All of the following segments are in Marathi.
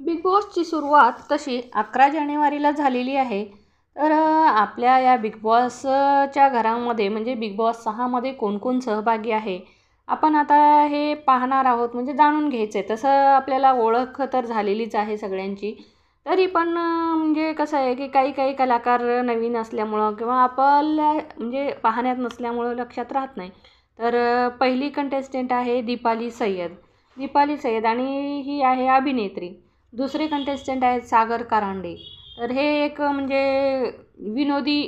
बिग बॉसची सुरुवात तशी अकरा जानेवारीला झालेली आहे. तर आपल्या या बिग बॉसच्या घरामध्ये म्हणजे बिग बॉस सहामध्ये कोण कोण सहभागी आहे? आपण आता हे पाहणार आहोत म्हणजे जाणून घ्यायचं आहे तसं आपल्याला ओळख तर झालेलीच आहे सगळ्यांची. तरी पण म्हणजे कसं आहे की काही काही कलाकार नवीन असल्यामुळं किंवा आपल्या म्हणजे पाहण्यात नसल्यामुळं लक्षात राहत नाही. तर पहिली कंटेस्टंट आहे दीपाली सय्यद. दीपाली सय्यद आणि ही आहे अभिनेत्री. दुसरे कंटेस्टंट आहेत सागर कारंडे. तर हे एक म्हणजे विनोदी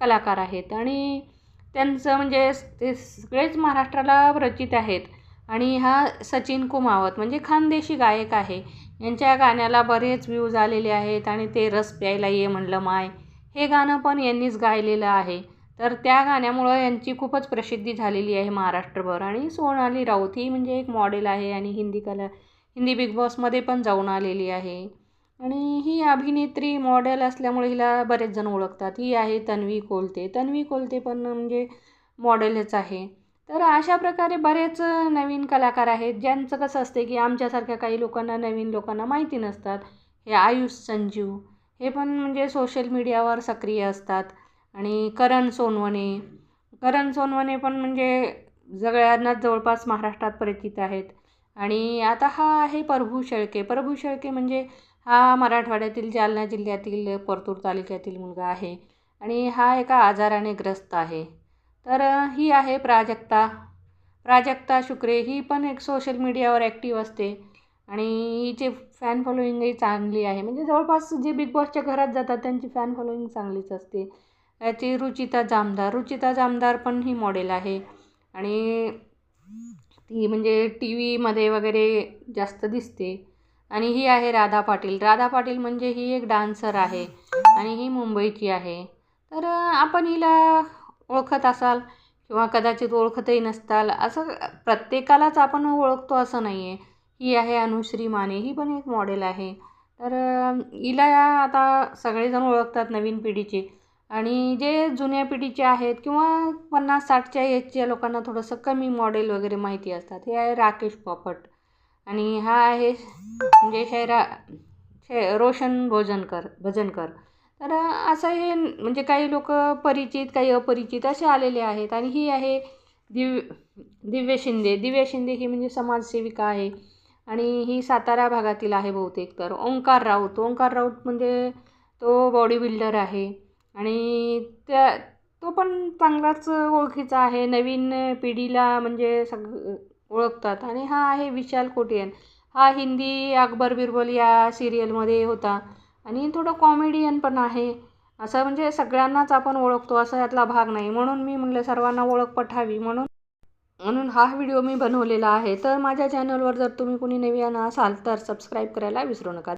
कलाकार आहेत आणि त्यांचं म्हणजे ते सगळेच महाराष्ट्राला परिचित आहेत. आणि हा सचिन कुमावत म्हणजे खानदेशी गायक आहे. यांच्या गाण्याला बरेच व्ह्यूज आलेले आहेत आणि ते रस प्यायला ये म्हणलं माय. हे गाणं पण यांनीच गायलेलं आहे. तर त्या गाण्यामुळं यांची खूपच प्रसिद्धी झालेली आहे महाराष्ट्रभर. आणि सोनाली राऊत ही म्हणजे एक मॉडेल आहे आणि हिंदी कला हिंदी बिग बॉसमध्ये पण जाऊन आलेली आहे. आणि ही अभिनेत्री मॉडेल असल्यामुळे हिला बरेच जण ओळखतात. ही आहे तन्वी कोलते. तन्वी कोलते पण म्हणजे मॉडेलच आहे. तर अशा प्रकारे बरेच नवीन कलाकार आहेत. ज्यांचं कसं असते की आमच्यासारख्या काही लोकांना नवीन लोकांना माहिती नसतात. हे आयुष संजीव. हे पण म्हणजे सोशल मीडियावर सक्रिय असतात. आणि करण सोनवणे. करण सोनवणे पण म्हणजे सगळ्यांनाच जवळपास महाराष्ट्रात परिचित आहेत. आणि आता हा आहे प्रभू शेळके. प्रभू शेळके म्हणजे हा मराठवाड्यातील जालना जिल्ह्यातील परतूर तालुक्यातील मुलगा आहे आणि हा एका आजाराने ग्रस्त आहे. तर ही आहे प्राजक्ता. प्राजक्ता शुक्रे ही पण एक सोशल मीडियावर ॲक्टिव्ह असते आणि हिचे फॅन फॉलोईंगही चांगली आहे. म्हणजे जवळपास जे बिग बॉसच्या घरात जातात त्यांची फॅन फॉलोईंग चांगलीच असते. याची रुचिता जामदार. रुचिता जामदार पण ही मॉडेल आहे. आणि ती म्हणजे टी व्हीमध्ये वगैरे जास्त दिसते. आणि ही आहे राधा पाटील. राधा पाटील म्हणजे ही एक डान्सर आहे आणि ही मुंबईची आहे. तर आपण हिला ओळखत असाल किंवा कदाचित ओळखतही नसताल असं प्रत्येकालाच आपण ओळखतो असं नाही आहे ही आहे अनुश्री माने. ही पण एक मॉडेल आहे. तर हिला आता सगळेजण ओळखतात नवीन पिढीचे. आणि जे जुन्या पिढीचे आहेत किंवा पन्नास साठच्या एजच्या लोकांना थोडंसं कमी मॉडेल वगैरे माहिती असतात. हे आहे राकेश पोपट. आणि हा आहे म्हणजे शैरा शे रोशन भोजनकर भजनकर. तर असं हे म्हणजे काही लोक परिचित काही अपरिचित असे आलेले आहेत. आणि ही आहे दिव दिव्य शिंदे. दिव्य शिंदे ही म्हणजे समाजसेविका आहे. आणि ही सातारा भागातील आहे बहुतेक तर. ओंकार राऊत. ओंकार राऊत म्हणजे तो बॉडी बिल्डर आहे. आणि त्या तो पण चांगलाच ओळखीचा आहे. नवीन पिढीला म्हणजे सग ओळखतात. आणि हा आहे विशाल कोटियन. हा हिंदी अकबर बिरबल या सिरियलमध्ये होता. आणि थोडं कॉमेडियन पण आहे. असं म्हणजे सगळ्यांनाच आपण ओळखतो. असा यातला भाग नाही. म्हणून मी म्हटलं सर्वांना ओळख पठावी. म्हणून म्हणून हा व्हिडिओ मी बनवलेला आहे. तर माझ्या चॅनलवर जर तुम्ही कोणी नवीन असाल तर सबस्क्राईब करायला विसरू नका.